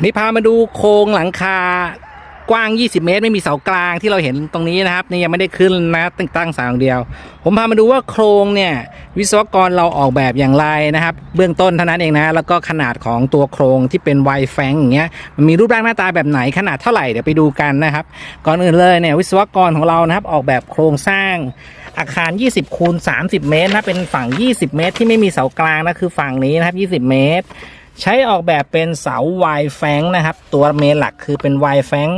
นี่พามาดูโครงหลังคากว้าง 20 เมตร ไม่มีเสากลางที่เราเห็นตรงนี้นะครับนี่ยังไม่ได้ขึ้นนะตั้งตั้งเสาอย่างเดียว ผมพามาดูว่าโครงเนี่ยวิศวกรเราออกแบบอย่างไรนะครับ เบื้องต้นเท่านั้นเองนะแล้วก็ขนาดของตัวโครงที่เป็นไวแฟงอย่างเงี้ยมันมีรูปร่างหน้าตาแบบไหนขนาดเท่าไหร่เดี๋ยวไปดูกันนะครับ ก่อนอื่นเลยเนี่ยวิศวกรของเรานะครับออกแบบโครงสร้างอาคาร 20คูณ30 เมตรนะเป็นฝั่ง 20 เมตร ที่ไม่มีเสากลางนะคือฝั่งนี้นะครับ 20 เมตร ใช้ออกแบบเป็นเสาไวแฟงนะครับ ตัวเมนหลักคือเป็นไวแฟง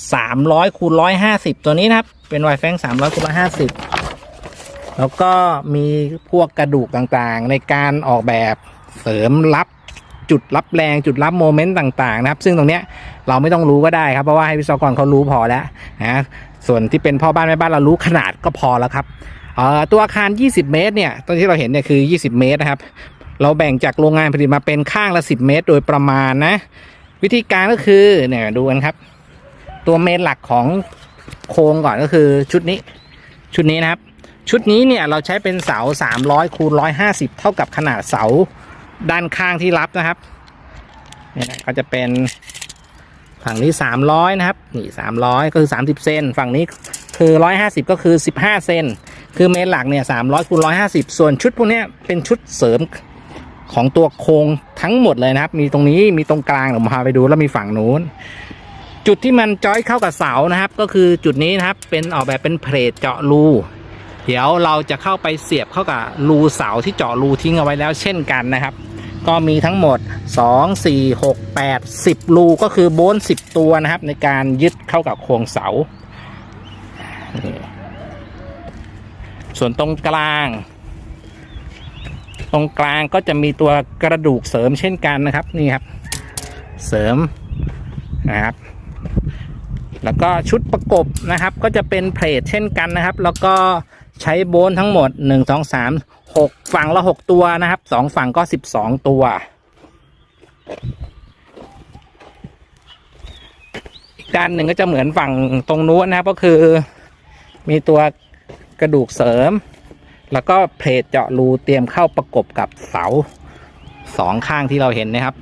300คูณ150 ตัวนี้นะครับ เป็นไวแฟง300คูณ150 แล้วก็มีพวกกระดูกต่างๆ ในการออกแบบเสริมรับจุดรับแรงจุดรับโมเมนต์ต่าง ๆ นะครับ ซึ่งตรงเนี้ยเราไม่ต้องรู้ก็ได้ครับ เพราะว่าให้วิศวกรเขารู้พอแล้วนะส่วนที่เป็นพ่อบ้านแม่บ้านเรารู้ขนาดก็พอแล้วครับตัวอาคาร 20 เมตรเนี่ยตัวที่เราเห็นเนี่ยคือ 20 เมตรนะครับ เราแบ่งจากโรงงานผลิตมาเป็นข้างละ 10 เมตร โดยประมาณนะ วิธีการก็คือเนี่ยดูกันครับ ตัวเมนหลักของโครงก่อนก็คือชุดนี้ ชุดนี้นะครับ ชุดนี้เนี่ยเราใช้เป็นเสา 300คูณ150 เท่ากับขนาดเสาด้านข้างที่รับนะครับเนี่ยนะก็จะเป็นฝั่งนี้ 300 นะครับ นี่ 300 ก็คือ 30 เซนฝั่งนี้คือ 150 ก็คือ 15 เซนคือเมนหลักเนี่ย300คูณ150 ส่วนชุดพวกนี้เป็นชุดเสริม ของตัวโครงทั้งหมดเลยนะครับ มีตรงนี้มีตรงกลางเดี๋ยวผมพาไปดูแล้วมีฝั่งนู้น จุดที่มันจอยเข้ากับเสานะครับ ก็คือจุดนี้นะครับเป็นออกแบบเป็นเพลทเจาะรูเดี๋ยวเราจะเข้าไปเสียบเข้ากับรูเสาที่เจาะรูทิ้งเอาไว้แล้วเช่นกันนะครับ ก็มีทั้งหมด 2 4 6 8 10 รูก็คือโบน10 ตัวนะครับ ในการยึดเข้ากับโครงเสา ส่วนตรงกลาง ตรงกลางก็จะมีตัวกระดูกเสริมเช่นกันนะครับนี่ครับ เสริมนะครับ แล้วก็ชุดประกบนะครับ ก็จะเป็นเพลทเช่นกันนะครับ แล้วก็ใช้โบนทั้งหมด 1 2 3 6 ฝั่งละ 6 ตัวนะครับ 2 ฝั่งก็ 12 ตัวอีกด้านหนึ่งก็จะเหมือนฝั่งตรงนู้นนะครับก็คือ มีตัวกระดูกเสริม แล้วก็เพลทเจาะรูเตรียมเข้าประกบกับเสาสองข้างที่เราเห็นนะครับ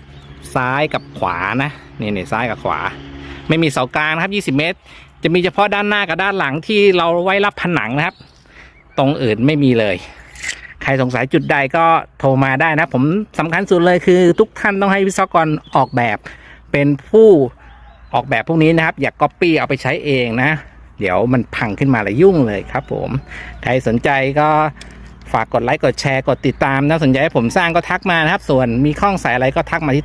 ซ้ายกับขวานะนี่นี่ซ้ายกับขวา ไม่มีเสากลางนะครับ 20 เมตร จะมีเฉพาะด้านหน้ากับด้านหลังที่เราไว้รับผนังนะครับ ตรงอื่นไม่มีเลย ใครสงสัยจุดใดก็โทรมาได้นะ ผมสำคัญสุดเลยคือ ทุกท่านต้องให้วิศวกรออกแบบเป็นผู้ออกแบบพวกนี้นะครับ อย่าก๊อปปี้เอาไปใช้เองนะ เดี๋ยวมันพังขึ้นมาแล้วยุ่งเลยครับผม ใครสนใจก็ฝากกดไลค์กดแชร์กดติดตามนะสนใจให้ผมสร้างก็ทักมานะครับ ส่วนมีข้องสายอะไรก็ทักมาที่ใต้